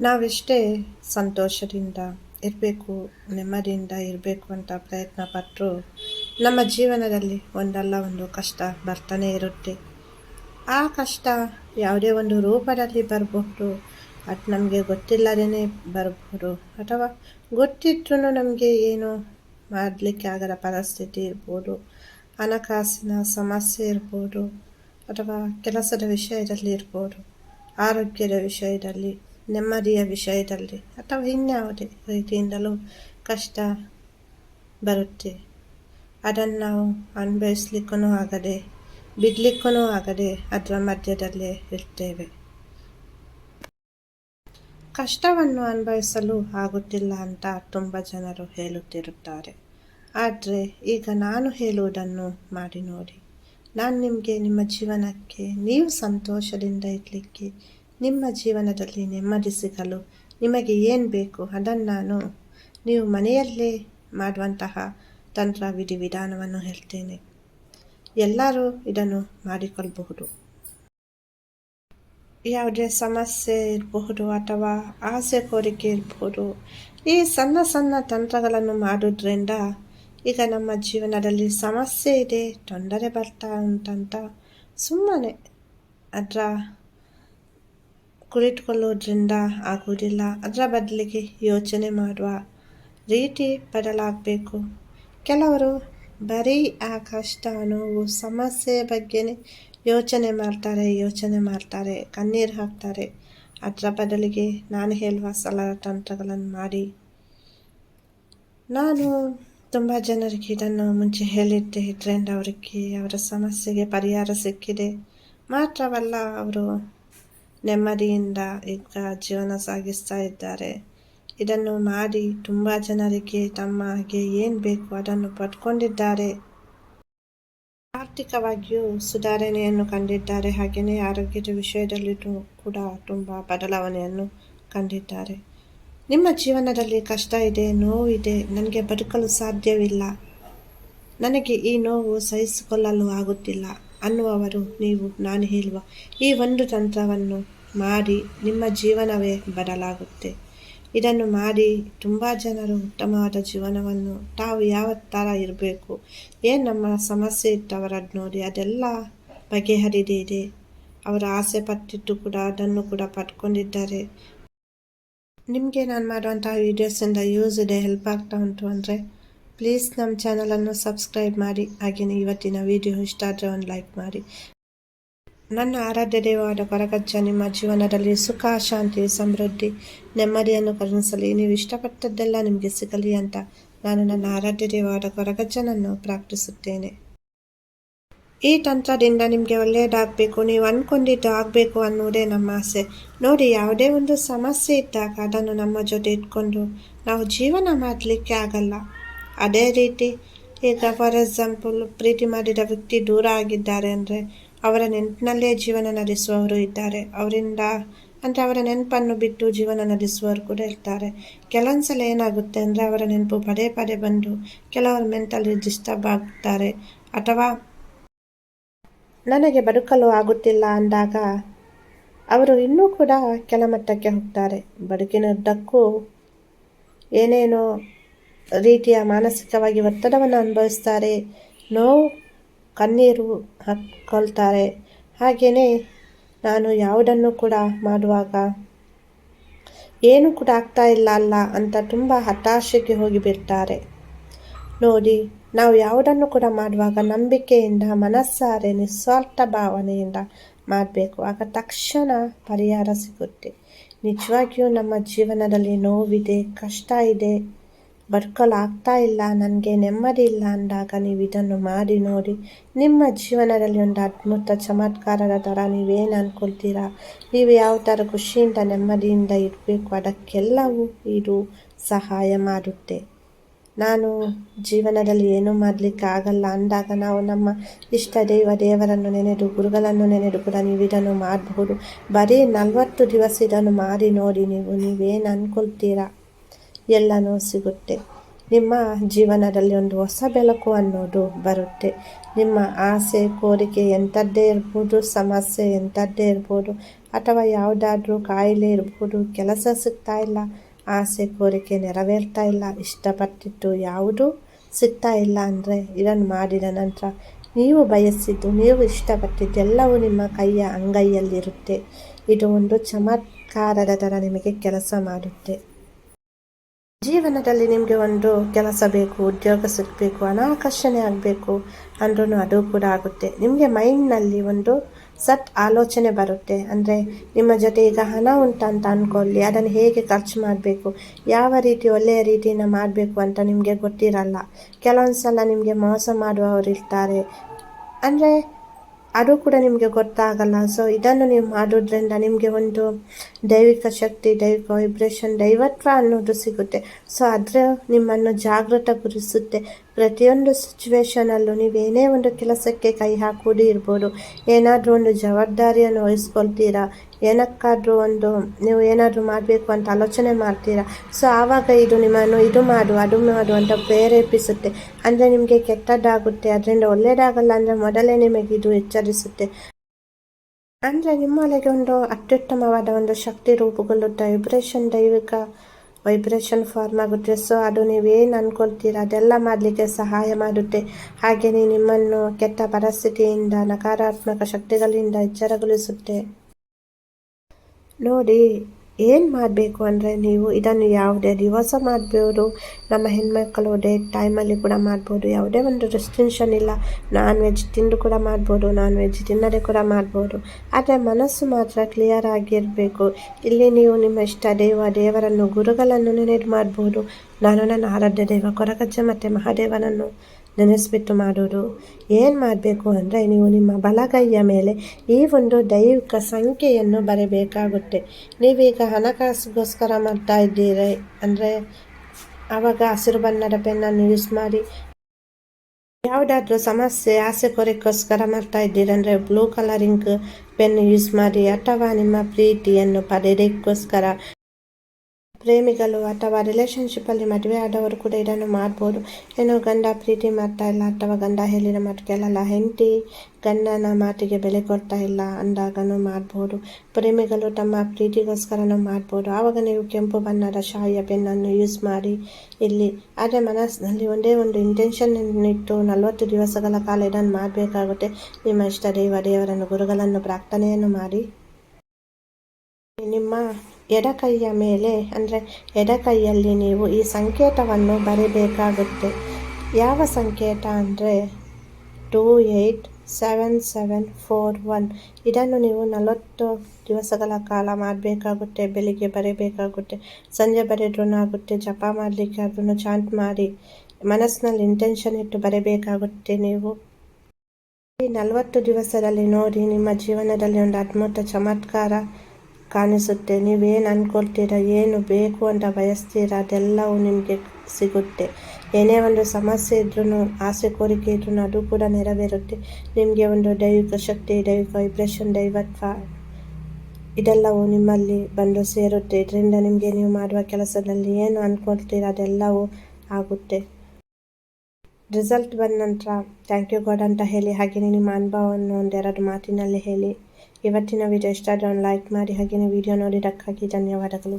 ನಾವೆಷ್ಟೇ ಸಂತೋಷದಿಂದ ಇರಬೇಕು, ನೆಮ್ಮದಿಯಿಂದ ಇರಬೇಕು ಅಂತ ಪ್ರಯತ್ನ ಪಟ್ಟರು ನಮ್ಮ ಜೀವನದಲ್ಲಿ ಒಂದಲ್ಲ ಒಂದು ಕಷ್ಟ ಬರ್ತಾನೆ ಇರುತ್ತೆ. ಆ ಕಷ್ಟ ಯಾವುದೇ ಒಂದು ರೂಪದಲ್ಲಿ ಬರಬಹುದು ಅದು ನಮಗೆ ಗೊತ್ತಿಲ್ಲದೇ ಬರಬಹುದು ಅಥವಾ ಗೊತ್ತಿದ್ರೂ ನಮಗೆ ಏನು ಮಾಡಲಿಕ್ಕೆ ಆಗದ ಪರಿಸ್ಥಿತಿ ಇರ್ಬೋದು, ಹಣಕಾಸಿನ ಸಮಸ್ಯೆ ಇರ್ಬೋದು, ಅಥವಾ ಕೆಲಸದ ವಿಷಯದಲ್ಲಿ ಇರ್ಬೋದು, ಆರೋಗ್ಯದ ವಿಷಯದಲ್ಲಿ ನೆಮ್ಮದಿಯ ವಿಷಯದಲ್ಲಿ ಅಥವಾ ಇನ್ಯಾವುದೇ ರೀತಿಯಿಂದಲೂ ಕಷ್ಟ ಬರುತ್ತೆ. ಅದನ್ನು ನಾವು ಅನುಭವಿಸ್ಲಿಕ್ಕೂ ಆಗದೆ ಬಿಡ್ಲಿಕ್ಕೂ ಆಗದೆ ಅದರ ಮಧ್ಯದಲ್ಲೇ ಇರ್ತೇವೆ. ಕಷ್ಟವನ್ನು ಅನುಭವಿಸಲು ಆಗುತ್ತಿಲ್ಲ ಅಂತ ತುಂಬ ಜನರು ಹೇಳುತ್ತಿರುತ್ತಾರೆ. ಆದರೆ ಈಗ ನಾನು ಹೇಳುವುದನ್ನು ಮಾಡಿ ನೋಡಿ. ನಾನು ನಿಮಗೆ ನಿಮ್ಮ ಜೀವನಕ್ಕೆ ನೀವು ಸಂತೋಷದಿಂದ ಇರಲಿಕ್ಕೆ ನಿಮ್ಮ ಜೀವನದಲ್ಲಿ ನೆಮ್ಮದಿ ಸಿಗಲು ನಿಮಗೆ ಏನು ಬೇಕು ಅದನ್ನು ನಾನು ನೀವು ಮನೆಯಲ್ಲೇ ಮಾಡುವಂತಹ ತಂತ್ರ, ವಿಧಿ, ವಿಧಾನವನ್ನು ಹೇಳ್ತೇನೆ. ಎಲ್ಲರೂ ಇದನ್ನು ಮಾಡಿಕೊಳ್ಳಬಹುದು ಯಾವುದೇ ಸಮಸ್ಯೆ ಇರಬಹುದು ಅಥವಾ ಆಸೆ, ಕೋರಿಕೆ ಇರಬಹುದು, ಈ ಸಣ್ಣ ಸಣ್ಣ ತಂತ್ರಗಳನ್ನು ಮಾಡೋದ್ರಿಂದ ಈಗ ನಮ್ಮ ಜೀವನದಲ್ಲಿ ಸಮಸ್ಯೆ ಇದೆ, ತೊಂದರೆ ಬರ್ತಾ ಉಂಟಂತ ಸುಮ್ಮನೆ ಅದರ ಕುಳಿತುಕೊಳ್ಳೋದ್ರಿಂದ ಆಗುವುದಿಲ್ಲ. ಅದರ ಬದಲಿಗೆ ಯೋಚನೆ ಮಾಡುವ ರೀತಿ ಬದಲಾಗಬೇಕು. ಕೆಲವರು ಬರೀ ಆ ಕಷ್ಟ ನೋವು ಸಮಸ್ಯೆ ಬಗ್ಗೆನೇ ಯೋಚನೆ ಮಾಡ್ತಾರೆ ಯೋಚನೆ ಮಾಡ್ತಾರೆ, ಕಣ್ಣೀರು ಹಾಕ್ತಾರೆ. ಅದರ ಬದಲಿಗೆ ನಾನು ಹೇಳುವ ಸಲಹ ತಂತ್ರಗಳನ್ನು ಮಾಡಿ. ನಾನು ತುಂಬ ಜನರಿಗೆ ಇದನ್ನು ಮುಂಚೆ ಹೇಳಿದ್ದೆ. ಟ್ರೆಂಡ್ ಅವರಿಗೆ, ಅವರ ಸಮಸ್ಯೆಗೆ ಪರಿಹಾರ ಸಿಕ್ಕಿದೆ. ಮಾತ್ರವಲ್ಲ, ಅವರು ನೆಮ್ಮದಿಯಿಂದ ಈಗ ಜೀವನ ಸಾಗಿಸ್ತಾ ಇದ್ದಾರೆ. ಇದನ್ನು ಮಾಡಿ ತುಂಬ ಜನರಿಗೆ ತಮ್ಮಗೆ ಏನು ಬೇಕು ಅದನ್ನು ಪಡ್ಕೊಂಡಿದ್ದಾರೆ. ಆರ್ಥಿಕವಾಗಿಯೂ ಸುಧಾರಣೆಯನ್ನು ಕಂಡಿದ್ದಾರೆ. ಹಾಗೆಯೇ ಆರೋಗ್ಯದ ವಿಷಯದಲ್ಲಿ ಕೂಡ ತುಂಬ ಬದಲಾವಣೆಯನ್ನು ಕಂಡಿದ್ದಾರೆ. ನಿಮ್ಮ ಜೀವನದಲ್ಲಿ ಕಷ್ಟ ಇದೆ ನೋವಿದೆ ನನಗೆ ಬದುಕಲು ಸಾಧ್ಯವಿಲ್ಲ. ನನಗೆ ಈ ನೋವು ಸಹಿಸಿಕೊಳ್ಳಲು ಆಗುತ್ತಿಲ್ಲ. ಅನ್ನುವವರು ನೀವು, ನಾನು ಹೇಳುವ ಈ ಒಂದು ತಂತ್ರವನ್ನು ಮಾಡಿ ನಿಮ್ಮ ಜೀವನವೇ ಬದಲಾಗುತ್ತೆ. ಇದನ್ನು ಮಾಡಿ ತುಂಬ ಜನರು ಉತ್ತಮವಾದ ಜೀವನವನ್ನು ತಾವು ಯಾವ ಥರ ಇರಬೇಕು, ಏನು ನಮ್ಮ ಸಮಸ್ಯೆ ಇತ್ತವರದ್ದು ನೋಡಿ ಅದೆಲ್ಲ ಬಗೆಹರಿದಿದೆ ಅವರ ಆಸೆ ಪಟ್ಟಿದ್ದು ಕೂಡ ಅದನ್ನು ಕೂಡ ಪಡ್ಕೊಂಡಿದ್ದಾರೆ. ನಿಮಗೆ ನಾನು ಮಾಡುವಂತಹ ವೀಡಿಯೋಸಿಂದ ಯೂಸ್ ಇದೆ ಹೆಲ್ಪ್ ಆಗ್ತಾ ಉಂಟು ಅಂದರೆ ಪ್ಲೀಸ್ ನಮ್ಮ ಚಾನಲನ್ನು ಸಬ್ಸ್ಕ್ರೈಬ್ ಮಾಡಿ ಹಾಗೆಯೇ ಇವತ್ತಿನ ವಿಡಿಯೋ ಇಷ್ಟ ಆದರೆ ಒಂದು ಲೈಕ್ ಮಾಡಿ. ನನ್ನ ಆರಾಧ್ಯ ದೇವವಾದ ಕೊರಗಜ್ಜ, ನಿಮ್ಮ ಜೀವನದಲ್ಲಿ ಸುಖ, ಶಾಂತಿ, ಸಮೃದ್ಧಿ, ನೆಮ್ಮದಿಯನ್ನು ಕರುಣಿಸಲಿ. ನೀವು ಇಷ್ಟಪಟ್ಟದ್ದೆಲ್ಲ ನಿಮಗೆ ಸಿಗಲಿ ಅಂತ ನಾನು ನನ್ನ ಆರಾಧ್ಯ ದೇವವಾದ ಕೊರಗಜ್ಜನನ್ನು ಪ್ರಾರ್ಥಿಸುತ್ತೇನೆ. ಈ ತಂತ್ರದಿಂದ ನಿಮಗೆ ಒಳ್ಳೆಯದಾಗಬೇಕು, ನೀವು ಅಂದ್ಕೊಂಡಿದ್ದು ಆಗಬೇಕು ಅನ್ನುವುದೇ ನಮ್ಮ ಆಸೆ. ನೋಡಿ, ಯಾವುದೇ ಒಂದು ಸಮಸ್ಯೆ ಇದ್ದಾಗ ಅದನ್ನು ನಮ್ಮ ಜೊತೆ ಇಟ್ಕೊಂಡು ನಾವು ಜೀವನ ಮಾಡಲಿಕ್ಕೆ ಆಗಲ್ಲ. ಅದೇ ರೀತಿ ಈಗ ಫಾರ್ ಎಕ್ಸಾಂಪಲ್ ಪ್ರೀತಿ ಮಾಡಿದ ವ್ಯಕ್ತಿ ದೂರ ಆಗಿದ್ದಾರೆ ಅಂದರೆ ಅವರ ನೆನಪಿನಲ್ಲೇ ಜೀವನ ನಡೆಸುವವರು ಇದ್ದಾರೆ. ಅವರಿಂದ ಅಂದರೆ ಅವರ ನೆನಪನ್ನು ಬಿಟ್ಟು ಜೀವನ ನಡೆಸುವವರು ಕೂಡ ಇರ್ತಾರೆ. ಕೆಲವೊಂದು ಸಲ ಏನಾಗುತ್ತೆ ಅಂದರೆ ಅವರ ನೆನಪು ಪದೇ ಪದೇ ಬಂದು ಕೆಲವರು ಮೆಂಟಲಿ ಡಿಸ್ಟರ್ಬ್ ಆಗ್ತಾರೆ. ಅಥವಾ ನನಗೆ ಬದುಕಲು ಆಗುತ್ತಿಲ್ಲ ಅಂದಾಗ ಅವರು ಇನ್ನೂ ಕೂಡ ಕೆಳಮಟ್ಟಕ್ಕೆ ಹೋಗ್ತಾರೆ. ಬದುಕಿನುದ್ದಕ್ಕೂ ಏನೇನೋ ರೀತಿಯ ಮಾನಸಿಕವಾಗಿ ಒತ್ತಡವನ್ನು ಅನುಭವಿಸ್ತಾರೆ. ನೋವು ಕಣ್ಣೀರು ಹಾಕ್ಕೊಳ್ತಾರೆ. ಹಾಗೆಯೇ ನಾನು ಯಾವುದನ್ನು ಕೂಡ ಮಾಡುವಾಗ ಏನು ಕೂಡ ಆಗ್ತಾ ಇಲ್ಲ ಅಲ್ಲ ಅಂತ ತುಂಬ ಹತಾಶೆಗೆ ಹೋಗಿಬಿಡ್ತಾರೆ ನೋಡಿ, ನಾವು ಯಾವುದನ್ನು ಕೂಡ ಮಾಡುವಾಗ ನಂಬಿಕೆಯಿಂದ, ಮನಸ್ಸಾರೆ, ನಿಸ್ವಾರ್ಥ ಭಾವನೆಯಿಂದ ಮಾಡಬೇಕು. ಆಗ ತಕ್ಷಣ ಪರಿಹಾರ ಸಿಗುತ್ತೆ. ನಿಜವಾಗಿಯೂ ನಮ್ಮ ಜೀವನದಲ್ಲಿ ನೋವಿದೆ, ಕಷ್ಟ ಇದೆ. ಆಗ್ತಾ ಇಲ್ಲ ನನಗೆ ನೆಮ್ಮದಿ ಇಲ್ಲ ಅಂದಾಗ ನೀವು ಇದನ್ನು ಮಾಡಿ ನೋಡಿ. ನಿಮ್ಮ ಜೀವನದಲ್ಲಿ ಒಂದು ಅದ್ಭುತ ಚಮತ್ಕಾರದ ಥರ ನೀವೇನು ಅಂದ್ಕೊಳ್ತೀರಾ ನೀವು ಯಾವ ಥರ ಖುಷಿಯಿಂದ, ನೆಮ್ಮದಿಯಿಂದ ಇರಬೇಕು, ಅದಕ್ಕೆಲ್ಲವೂ ಇದು ಸಹಾಯ ಮಾಡುತ್ತೆ. ನಾನು ಜೀವನದಲ್ಲಿ ಏನೂ ಮಾಡಲಿಕ್ಕೆ ಆಗಲ್ಲ ಅಂದಾಗ ನಾವು ನಮ್ಮ ಇಷ್ಟ ದೈವ ದೇವರನ್ನು ನೆನೆದು, ಗುರುಗಳನ್ನು ನೆನೆದು ಕೂಡ ನೀವು ಇದನ್ನು ಮಾಡಬಹುದು ಬರೀ ನಲವತ್ತು ದಿವಸ ಇದನ್ನು ಮಾಡಿ ನೋಡಿ ನೀವು ನೀವೇನು ಅಂದ್ಕೊಳ್ತೀರಾ ಎಲ್ಲನೂ ಸಿಗುತ್ತೆ. ನಿಮ್ಮ ಜೀವನದಲ್ಲಿ ಒಂದು ಹೊಸ ಬೆಳಕು ಅನ್ನೋದು ಬರುತ್ತೆ. ನಿಮ್ಮ ಆಸೆ, ಕೋರಿಕೆ ಎಂಥದ್ದೇ ಇರ್ಬೋದು, ಸಮಸ್ಯೆ ಎಂಥದ್ದೇ ಇರ್ಬೋದು, ಅಥವಾ ಯಾವುದಾದ್ರೂ ಕಾಯಿಲೆ ಇರ್ಬೋದು, ಕೆಲಸ ಸಿಗ್ತಾ ಇಲ್ಲ, ಆಸೆ, ಕೋರಿಕೆ ನೆರವೇರ್ತಾ ಇಲ್ಲ, ಇಷ್ಟಪಟ್ಟಿದ್ದು ಯಾವುದೂ ಸಿಗ್ತಾ ಇಲ್ಲ ಅಂದರೆ ಇದನ್ನು ಮಾಡಿದ ನಂತರ ನೀವು ಬಯಸಿದ್ದು, ನೀವು ಇಷ್ಟಪಟ್ಟಿದ್ದು ಎಲ್ಲವೂ ನಿಮ್ಮ ಕೈಯ ಅಂಗೈಯಲ್ಲಿರುತ್ತೆ. ಇದು ಒಂದು ಚಮತ್ಕಾರದ ಥರ ನಿಮಗೆ ಕೆಲಸ ಮಾಡುತ್ತೆ. ಜೀವನದಲ್ಲಿ ನಿಮಗೆ ಒಂದು ಕೆಲಸ ಬೇಕು, ಉದ್ಯೋಗ ಸಿಗಬೇಕು ಅನಾಕರ್ಷಣೆ ಆಗಬೇಕು ಅಂದ್ರೂ ಅದು ಕೂಡ ಆಗುತ್ತೆ. ನಿಮಗೆ ಮೈಂಡ್ನಲ್ಲಿ ಒಂದು ಸತ್ ಆಲೋಚನೆ ಬರುತ್ತೆ. ಅಂದರೆ ನಿಮ್ಮ ಜೊತೆ ಈಗ ಹಣ ಉಂಟಂತ ಅಂದ್ಕೊಳ್ಳಿ ಅದನ್ನು ಹೇಗೆ ಖರ್ಚು ಮಾಡಬೇಕು, ಯಾವ ರೀತಿ ಒಳ್ಳೆಯ ರೀತಿಯಿಂದ ಮಾಡಬೇಕು ಅಂತ ನಿಮಗೆ ಗೊತ್ತಿರಲ್ಲ. ಕೆಲವೊಂದು ಸಲ ನಿಮಗೆ ಮೋಸ ಮಾಡುವವರು ಇರ್ತಾರೆ ಅಂದರೆ ಅದು ಕೂಡ ನಿಮಗೆ ಗೊತ್ತಾಗಲ್ಲ. ಸೊ ಇದನ್ನು ನೀವು ಮಾಡೋದ್ರಿಂದ ನಿಮಗೆ ಒಂದು ದೈವಿಕ ಶಕ್ತಿ, ದೈವಿಕ ವೈಬ್ರೇಷನ್ ದೈವತ್ವ ಅನ್ನೋದು ಸಿಗುತ್ತೆ. ಸೊ ಅದರ ನಿಮ್ಮನ್ನು ಜಾಗೃತಗೊಳಿಸುತ್ತೆ. ಪ್ರತಿಯೊಂದು ಸಿಚುವೇಶನಲ್ಲೂ ನೀವೇನೇ ಒಂದು ಕೆಲಸಕ್ಕೆ ಕೈ ಹಾಕುವುದೇ ಇರ್ಬೋದು. ಏನಾದರೂ ಒಂದು ಜವಾಬ್ದಾರಿಯನ್ನು ವಹಿಸ್ಕೊಳ್ತೀರಾ? ಏನಕ್ಕಾದರೂ ಒಂದು ನೀವು ಏನಾದರೂ ಮಾಡಬೇಕು ಅಂತ ಆಲೋಚನೆ ಮಾಡ್ತೀರಾ? ಸೊ ಆವಾಗ ಇದು ನಿಮ್ಮನ್ನು ಇದು ಮಾಡು, ಅದು ಮಾಡು ಅಂತ ಪ್ರೇರೇಪಿಸುತ್ತೆ. ಅಂದರೆ ನಿಮಗೆ ಕೆಟ್ಟದ್ದಾಗುತ್ತೆ, ಅದರಿಂದ ಒಳ್ಳೆಯದಾಗಲ್ಲ ಅಂದರೆ ಮೊದಲೇ ನಿಮಗೆ ಇದು ಎಚ್ಚರಿಸುತ್ತೆ. ಅಂದರೆ ನಿಮ್ಮೊಳಗೆ ಒಂದು ಅತ್ಯುತ್ತಮವಾದ ಒಂದು ಶಕ್ತಿ ರೂಪುಗೊಳ್ಳುತ್ತೆ? ವೈಬ್ರೇಷನ್ ದೈವಿಕ ವೈಬ್ರೇಷನ್ ಫಾರ್ಮ್ ಆಗುತ್ತೆ. ಸೊ ಅದು ನೀವೇನು ಅಂದ್ಕೊಳ್ತೀರ ಅದೆಲ್ಲ ಮಾಡಲಿಕ್ಕೆ ಸಹಾಯ ಮಾಡುತ್ತೆ. ಹಾಗೆಯೇ ನಿಮ್ಮನ್ನು ಕೆಟ್ಟ ಪರಿಸ್ಥಿತಿಯಿಂದ, ನಕಾರಾತ್ಮಕ ಶಕ್ತಿಗಳಿಂದ ಎಚ್ಚರಗೊಳಿಸುತ್ತೆ. ನೋಡಿ, ಏನು ಮಾಡಬೇಕು ಅಂದರೆ ನೀವು ಇದನ್ನು ಯಾವುದೇ ದಿವಸ ಮಾಡ್ಬೋದು. ನಮ್ಮ ಹೆಣ್ಮಕ್ಕಳು ಡೇ ಟೈಮಲ್ಲಿ ಕೂಡ ಮಾಡ್ಬೋದು. ಯಾವುದೇ ಒಂದು ರೆಸ್ಟ್ರಿಕ್ಷನ್ ಇಲ್ಲ. ನಾನ್ ವೆಜ್ ತಿಂದು ಕೂಡ ಮಾಡ್ಬೋದು ನಾನ್ ವೆಜ್ ತಿನ್ನದೆ ಕೂಡ ಮಾಡ್ಬೋದು. ಆದರೆ ಮನಸ್ಸು ಮಾತ್ರ ಕ್ಲಿಯರ್ ಆಗಿರಬೇಕು. ಇಲ್ಲಿ ನೀವು ನಿಮ್ಮ ಇಷ್ಟ ದೇವ, ದೇವರನ್ನು, ಗುರುಗಳನ್ನು ನೆನೆದು ಮಾಡ್ಬೋದು. ನಾನು ನನ್ನ ಆರಾಧ್ಯ ದೇವ, ಕೊರಗಜ್ಜ ಮತ್ತು ಮಹಾದೇವನನ್ನು. ನೆನೆಸ್ಬಿಟ್ಟು ಮಾಡೋದು. ಏನು ಮಾಡಬೇಕು ಅಂದರೆ ನೀವು ನಿಮ್ಮ ಬಲಗೈಯ ಮೇಲೆ ಈ ಒಂದು ದೈವಿಕ ಸಂಖ್ಯೆಯನ್ನು ಬರಬೇಕಾಗುತ್ತೆ. ನೀವೀಗ ಹಣಕಾಸಿಗೋಸ್ಕರ ಮಾಡ್ತಾ ಇದ್ದೀರಿ ಅಂದರೆ ಆವಾಗ ಹಸಿರು ಬಣ್ಣದ ಪೆನ್ನನ್ನು ಯೂಸ್ ಮಾಡಿ. ಯಾವುದಾದ್ರೂ ಸಮಸ್ಯೆ, ಆಸೆ ಕೊರೆಕ್ಕೋಸ್ಕರ ಮಾಡ್ತಾ ಇದ್ದೀರಿ ಅಂದರೆ ಬ್ಲೂ ಕಲರಿಂಗ್ ಪೆನ್ ಯೂಸ್ ಮಾಡಿ ಅಥವಾ ನಿಮ್ಮ ಪ್ರೀತಿಯನ್ನು ಪಡೆಯೋದಕ್ಕೋಸ್ಕರ ಪ್ರೇಮಿಗಳು ಅಥವಾ ರಿಲೇಷನ್ಶಿಪ್ಪಲ್ಲಿ ಮದುವೆ ಆದವರು ಕೂಡ ಇದನ್ನು ಮಾಡ್ಬೋದು. ಏನೋ ಗಂಡ ಪ್ರೀತಿ ಮಾಡ್ತಾ ಇಲ್ಲ ಅಥವಾ ಗಂಡ ಹೇಳಿದ ಮಾತು ಕೇಳಲ್ಲ. ಹೆಂಡತಿ ಗಂಡನ ಮಾತಿಗೆ ಬೆಲೆ ಕೊಡ್ತಾ ಇಲ್ಲ ಅಂದಾಗನೂ ಮಾಡ್ಬೋದು. ಪ್ರೇಮಿಗಳು ತಮ್ಮ ಪ್ರೀತಿಗೋಸ್ಕರನೂ ಮಾಡ್ಬೋದು. ಆವಾಗ ನೀವು ಕೆಂಪು ಬಣ್ಣದ ಶಾಯಿಯ ಪೆನ್ನನ್ನು ಯೂಸ್ ಮಾಡಿ ಇಲ್ಲಿ ಆದರೆ ಮನಸ್ಸಿನಲ್ಲಿ ಒಂದೇ ಒಂದು ಇಂಟೆನ್ಷನ್ ಇಟ್ಟು ನಲವತ್ತು ದಿವಸಗಳ ಕಾಲ ಇದನ್ನು ಮಾಡಬೇಕಾಗುತ್ತೆ. ನಿಮ್ಮ ಇಷ್ಟ ದೇವ ದೇವರನ್ನು, ಗುರುಗಳನ್ನು, ಪ್ರಾರ್ಥನೆಯನ್ನು ಮಾಡಿ. ನಿಮ್ಮ ಎಡಕೈಯ ಮೇಲೆ, ಅಂದರೆ ಎಡಕೈಯಲ್ಲಿ ನೀವು ಈ ಸಂಕೇತವನ್ನು ಬರೀಬೇಕಾಗುತ್ತೆ. ಯಾವ ಸಂಕೇತ ಅಂದರೆ two eight seven seven four one ಇದನ್ನು ನೀವು ನಲವತ್ತು ದಿವಸಗಳ ಕಾಲ ಮಾಡಬೇಕಾಗುತ್ತೆ, ಬೆಳಿಗ್ಗೆ ಬರೀಬೇಕಾಗುತ್ತೆ, ಸಂಜೆ ಬರೆದ್ರೂ ಆಗುತ್ತೆ ಜಪ ಮಾಡಲಿಕ್ಕೆ ಅದನ್ನು ಚಾಂಟ್ ಮಾಡಿ, ಮನಸ್ಸಿನಲ್ಲಿ ಇಂಟೆನ್ಷನ್ ಇಟ್ಟು ಬರೀಬೇಕಾಗುತ್ತೆ ನೀವು. ಈ ನಲವತ್ತು ದಿವಸದಲ್ಲಿ ನೋಡಿ, ನಿಮ್ಮ ಜೀವನದಲ್ಲಿ ಒಂದು ಅದ್ಭುತ ಚಮತ್ಕಾರ. ಕಾಣಿಸುತ್ತೆ. ನೀವೇನು ಅಂದ್ಕೊಳ್ತೀರಾ ಏನು ಬೇಕು ಅಂತ ಬಯಸ್ತೀರಾ? ಅದೆಲ್ಲವೂ ನಿಮಗೆ ಸಿಗುತ್ತೆ. ಏನೇ ಒಂದು ಸಮಸ್ಯೆ ಇದ್ರೂ ಆಸೆ, ಕೋರಿಕೆ ಇದ್ರೂ ಅದು ಕೂಡ ನೆರವೇರುತ್ತೆ. ನಿಮಗೆ ಒಂದು ದೈವಿಕ ಶಕ್ತಿ, ದೈವಿಕ ವೈಬ್ರೇಷನ್ ದೈವತ್ವ ಇದೆಲ್ಲವೂ ನಿಮ್ಮಲ್ಲಿ ಬಂದು ಸೇರುತ್ತೆ. ಇದರಿಂದ ನಿಮಗೆ ನೀವು ಮಾಡುವ ಕೆಲಸದಲ್ಲಿ ಏನು ಅಂದ್ಕೊಳ್ತೀರಾ ಅದೆಲ್ಲವೂ ಆಗುತ್ತೆ. ರಿಸಲ್ಟ್ ಬಂದ ನಂತರ ಥ್ಯಾಂಕ್ ಯು ಗಾಡ್ ಅಂತ ಹೇಳಿ, ಹಾಗೆಯೇ ನಿಮ್ಮ ಅನುಭವವನ್ನು ಒಂದೆರಡು ಮಾತಿನಲ್ಲಿ ಹೇಳಿ. ಇವತ್ತಿನ ವಿಡಿಯೋ ಇಷ್ಟ ಆದರೆ ಲೈಕ್ ಮಾಡಿ. ಹಾಗೆಯೇ ವಿಡಿಯೋ ನೋಡಿದ್ದಕ್ಕಾಗಿ ಧನ್ಯವಾದಗಳು.